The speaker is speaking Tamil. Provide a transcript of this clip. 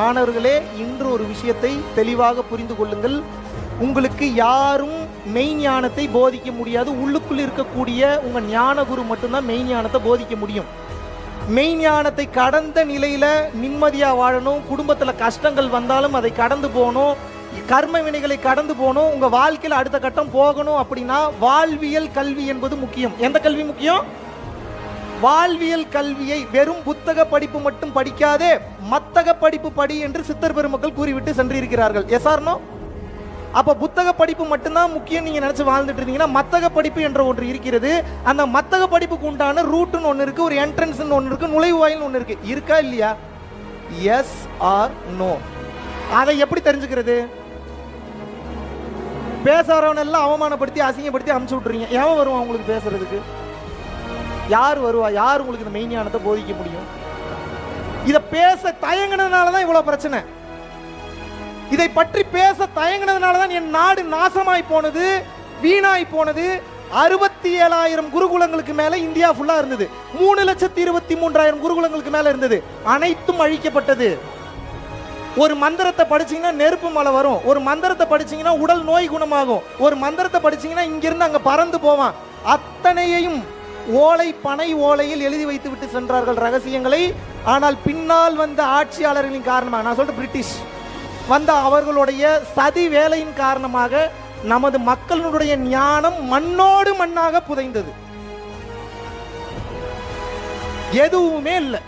மாணவர்களே இன்று ஒரு விஷயத்தை தெளிவாக புரிந்து கொள்ளுங்கள். உங்களுக்கு யாரும் மெய் ஞானத்தை போதிக்க முடியாது. உள்ளுக்குள் இருக்கக்கூடிய உங்க ஞான குரு மட்டும்தான் மெய் ஞானத்தை போதிக்க முடியும். மெய் ஞானத்தை கடந்த நிலையில நிம்மதியா வாழணும். குடும்பத்துல கஷ்டங்கள் வந்தாலும் அதை கடந்து போகணும். கர்ம வினைகளை கடந்து போகணும். உங்க வாழ்க்கையில் அடுத்த கட்டம் போகணும் அப்படின்னா வாழ்வியல் கல்வி என்பது முக்கியம். எந்த கல்வி முக்கியம்? வாழ்வியல் கல்வியை வெறும் புத்தக படிப்பு மட்டும் படிக்காதே மத்தக படிப்பு படி என்று சித்தர் பெருமக்கள் கூறிவிட்டு சென்றிருக்கிறார்கள். எஸ் ஆர்னோ அப்ப புத்தக படிப்பு மட்டும்தான் முக்கியம் நீங்க நினைச்சு வாழ்ந்துட்டு இருந்தீங்கன்னா மத்தக படிப்பு என்ற ஒன்று இருக்கிறது. அந்த மத்தக படிப்புக்கு உண்டான ரூட்னு ஒன்று இருக்கு ஒரு என்ட்ரன்ஸ் ஒன்று இருக்கு நுழைவாயில் ஒன்று இருக்கு. இருக்கா இல்லையா? எஸ் ஆர் நோ அதை எப்படி தெரிஞ்சுக்கிறது? பேசுறவன் எல்லாம் அவமானப்படுத்தி அசிங்கப்படுத்தி அமுச்சு விட்டுறீங்க. எவன் வருவான் உங்களுக்கு பேசுறதுக்கு? யார் வருவா? யார் உங்களுக்கு இந்த மெய்ஞானத்தை போதிக்க முடியும்? இதை பேச தயங்கினதுனால தான் இவ்வளோ பிரச்சனை. இதை பற்றி பேச தயங்கினதுனால தான் என் நாடு நாசமாய் போனது வீணாய் போனது. அறுபத்தி ஏழாயிரம் குருகுலங்களுக்கு மேல இந்தியா ஃபுல்லா இருந்தது. மூணு லட்சத்தி இருபத்தி மூன்றாயிரம் குருகுலங்களுக்கு மேல இருந்தது. அனைத்தும் அழிக்கப்பட்டது. ஒரு மந்திரத்தை படிச்சீங்கன்னா நெருப்பு மலை வரும். ஒரு மந்திரத்தை படிச்சீங்கன்னா உடல் நோய் குணமாகும். ஒரு மந்திரத்தை படிச்சீங்கன்னா இங்கிருந்து அங்க பறந்து போவான். அத்தனையையும் ஓலை பனை ஓலையில் எழுதி வைத்துவிட்டு சென்றார்கள் ரகசியங்களை. ஆனால் பின்னால் வந்த ஆட்சியாளர்களின் காரணமாக நான் சொல்றேன் பிரிட்டிஷ் வந்த அவர்களுடைய சதி வேலையின் காரணமாக நமது மக்களுடைய ஞானம் மண்ணோடு மண்ணாக புதைந்தது. எதுவுமே இல்லை.